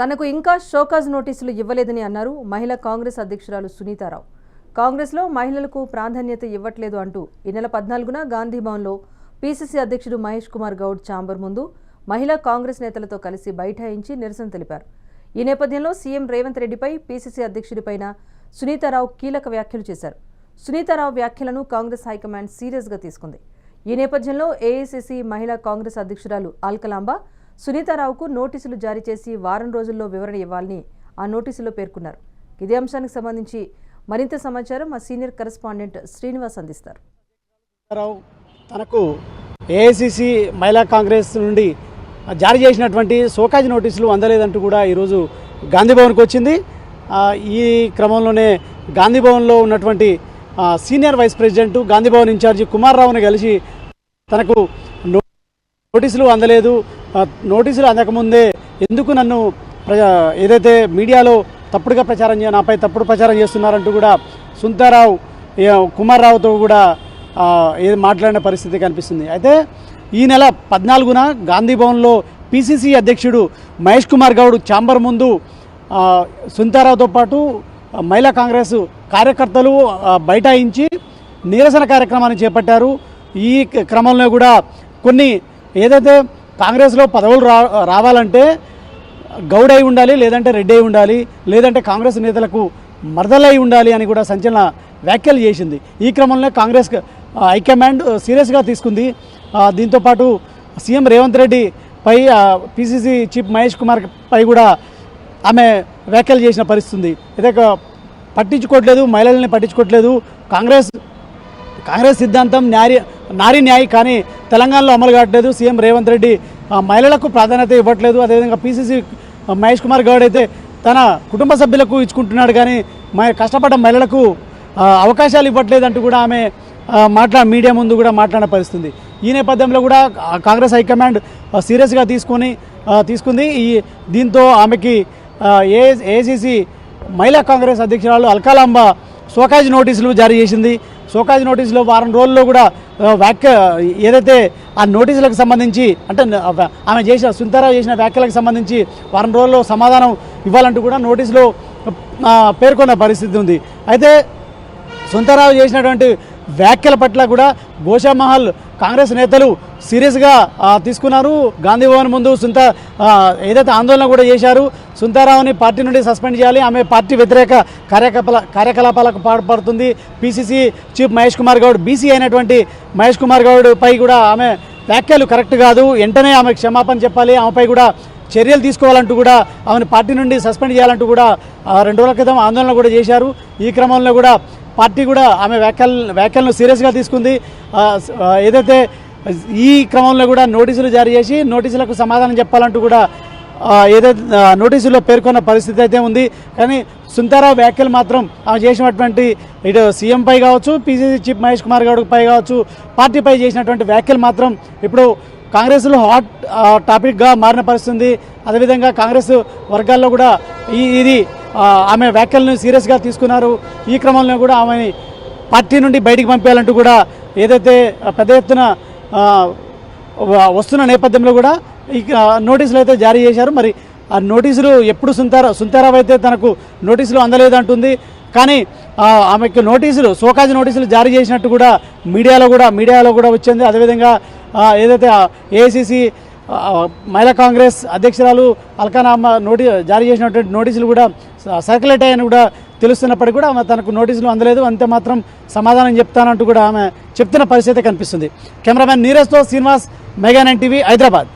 తనకు ఇంకా షోకాజ్ నోటీసులు ఇవ్వలేదని అన్నారు మహిళా కాంగ్రెస్ అధ్యక్షురాలు సునీతారావు. కాంగ్రెస్లో మహిళలకు ప్రాధాన్యత ఇవ్వట్లేదు అంటూ ఈ నెల పద్నాలుగున గాంధీభవన్లో పీసీసీ అధ్యక్షుడు మహేష్ కుమార్ గౌడ్ ఛాంబర్ ముందు మహిళా కాంగ్రెస్ నేతలతో కలిసి బైఠాయించి నిరసన తెలిపారు. ఈ నేపథ్యంలో సీఎం రేవంత్ రెడ్డిపై పీసీసీ అధ్యక్షుడిపైన సునీతారావు కీలక వ్యాఖ్యలు చేశారు. సునీతారావు వ్యాఖ్యలను కాంగ్రెస్ హైకమాండ్ సీరియస్గా తీసుకుంది. ఈ నేపథ్యంలో ఏఐసీసీ మహిళా కాంగ్రెస్ అధ్యక్షురాలు అల్కలాంబ సునీతారావుకు నోటీసులు జారీ చేసి వారం రోజుల్లో వివరణ ఇవ్వాలని ఆ నోటీసులో పేర్కొన్నారు. ఇదే అంశానికి సంబంధించి మరింత సమాచారం మా సీనియర్ కరెస్పాండెంట్ శ్రీనివాస్ అందిస్తారు. రావు తనకు ఏఐసిసి మహిళా కాంగ్రెస్ నుండి జారీ చేసినటువంటి సోకాజ్ నోటీసులు అందలేదంటూ కూడా ఈరోజు గాంధీ భవన్కి వచ్చింది. ఈ క్రమంలోనే గాంధీ భవన్లో ఉన్నటువంటి senior vice president Gandhi Bhavan in-charge Kumar రావును కలిసి తనకు నోటీసులు అందలేదు. నోటీసులు అందకముందే ఎందుకు నన్ను ప్రజా ఏదైతే మీడియాలో తప్పుడుగా ప్రచారం నాపై తప్పుడు ప్రచారం చేస్తున్నారంటూ కూడా సుంతారావు కుమార్రావుతో కుమార్ రావుతో కూడా ఆ, ఏది మాట్లాడిన పరిస్థితి కనిపిస్తుంది. అయితే ఈ నెల పద్నాలుగున గాంధీ భవన్లో పిసిసి అధ్యక్షుడు మహేష్ కుమార్ గౌడ్ ఛాంబర్ ముందు సుంతారావుతో పాటు మహిళా కాంగ్రెస్ కార్యకర్తలు బైఠాయించి నిరసన కార్యక్రమాన్ని చేపట్టారు. ఈ క్రమంలో కూడా కొన్ని ఏదైతే కాంగ్రెస్లో పదవులు రా రావాలంటే గౌడ్ అయి ఉండాలి లేదంటే రెడ్డి అయి ఉండాలి లేదంటే కాంగ్రెస్ నేతలకు మరదలై ఉండాలి అని కూడా సంచలన వ్యాఖ్యలు చేసింది. ఈ క్రమంలో కాంగ్రెస్ హైకమాండ్ సీరియస్గా తీసుకుంది. దీంతోపాటు సీఎం రేవంత్ రెడ్డి పై పిసిసి చీఫ్ మహేష్ కుమార్ పై కూడా ఆమె వ్యాఖ్యలు చేసిన పరిస్థితి ఉంది పట్టించుకోవట్లేదు మహిళల్ని పట్టించుకోవట్లేదు. కాంగ్రెస్ కాంగ్రెస్ సిద్ధాంతం న్యాయ నారీ న్యాయ కానీ తెలంగాణలో అమలు కావట్లేదు. సీఎం రేవంత్ రెడ్డి ఆ, మహిళలకు ప్రాధాన్యత ఇవ్వట్లేదు. అదేవిధంగా పీసీసీ మహేష్ కుమార్ గౌడ్ అయితే తన కుటుంబ సభ్యులకు ఇచ్చుకుంటున్నాడు కానీ మ కష్టపడ్డ మహిళలకు అవకాశాలు ఇవ్వట్లేదు అంటూ కూడా ఆమె మాట్లా మీడియా ముందు కూడా మాట్లాడిన పరిస్థితుంది. ఈ నేపథ్యంలో కూడా కాంగ్రెస్ హైకమాండ్ సీరియస్గా తీసుకొని తీసుకుంది. ఈ దీంతో ఆమెకి ఏ ఏసీసీ మహిళా కాంగ్రెస్ అధ్యక్షురాలు అల్కాలాంబ సోకాజ్ నోటీసులు జారీ చేసింది. సోకాజ్ నోటీసులో వారం రోజుల్లో కూడా వ్యాఖ్య ఏదైతే ఆ నోటీసులకు సంబంధించి అంటే ఆమె చేసిన సుందరరావు చేసిన వ్యాఖ్యలకు సంబంధించి వారం రోజుల్లో సమాధానం ఇవ్వాలంటూ కూడా నోటీసులో పేర్కొన్న పరిస్థితి ఉంది. అయితే సుందరరావు చేసినటువంటి వ్యాఖ్యల పట్ల కూడా గోషామహల్ కాంగ్రెస్ నేతలు సీరియస్గా తీసుకున్నారు. గాంధీ భవన్ ముందు సుంత ఏదైతే ఆందోళన కూడా చేశారు సుంతారావుని పార్టీ నుండి సస్పెండ్ చేయాలి. ఆమె పార్టీ వ్యతిరేక కార్యకలాపాల కార్యకలాపాలకు పాల్పడుతుంది. PCC chief Mahesh Kumar Goud BC అయినటువంటి మహేష్ కుమార్ గౌడ్ పై కూడా ఆమె వ్యాఖ్యలు కరెక్ట్ కాదు. వెంటనే ఆమె క్షమాపణ చెప్పాలి. ఆమెపై కూడా చర్యలు తీసుకోవాలంటూ కూడా ఆమెను పార్టీ నుండి సస్పెండ్ చేయాలంటూ కూడా రెండు రోజుల క్రితం ఆందోళన కూడా చేశారు. ఈ క్రమంలో కూడా పార్టీ కూడా ఆమె వ్యాఖ్యలు వ్యాఖ్యలను సీరియస్గా తీసుకుంది. ఏదైతే ఈ క్రమంలో కూడా నోటీసులు జారీ చేసి నోటీసులకు సమాధానం చెప్పాలంటూ కూడా ఏదైతే నోటీసులో పేర్కొన్న పరిస్థితి అయితే ఉంది. కానీ సుంతారావు వ్యాఖ్యలు మాత్రం ఆమె చేసినటువంటి ఇటు సీఎం పై కావచ్చు పీసీసీ చీఫ్ మహేష్ కుమార్ గౌడ్పై కావచ్చు పార్టీపై చేసినటువంటి వ్యాఖ్యలు మాత్రం ఇప్పుడు కాంగ్రెస్లో హాట్ టాపిక్గా మారిన పరిస్థితి ఉంది. అదేవిధంగా కాంగ్రెస్ వర్గాల్లో కూడా ఈ ఇది ఆమె వ్యాఖ్యలను సీరియస్గా తీసుకున్నారు. ఈ క్రమంలో కూడా ఆమెని పార్టీ నుండి బయటికి పంపేయాలంటూ కూడా ఏదైతే పెద్ద ఎత్తున వస్తున్న నేపథ్యంలో కూడా ఈ నోటీసులు అయితే జారీ చేశారు. మరి ఆ నోటీసులు ఎప్పుడు సుంతారా సుంతారావు అయితే తనకు నోటీసులు అందలేదు అంటుంది కానీ ఆమెకు నోటీసులు సోకాజ్ నోటీసులు జారీ చేసినట్టు కూడా మీడియాలో కూడా మీడియాలో కూడా వచ్చింది. అదేవిధంగా ఏదైతే ఏఐసిసి మహిళా కాంగ్రెస్ అధ్యక్షురాలు అల్కానామా నోటి జారీ చేసినటువంటి నోటీసులు కూడా స- సర్క్యులేట్ అయ్యని కూడా తెలుస్తున్నప్పటికీ కూడా ఆమె తనకు నోటీసులు అందలేదు. అంతే మాత్రం సమాధానం చెప్తానంటూ కూడా ఆమె చెప్తున్న పరిస్థితి కనిపిస్తుంది. Cameraman నీరజ్తో Srinivas mega nine TV Hyderabad.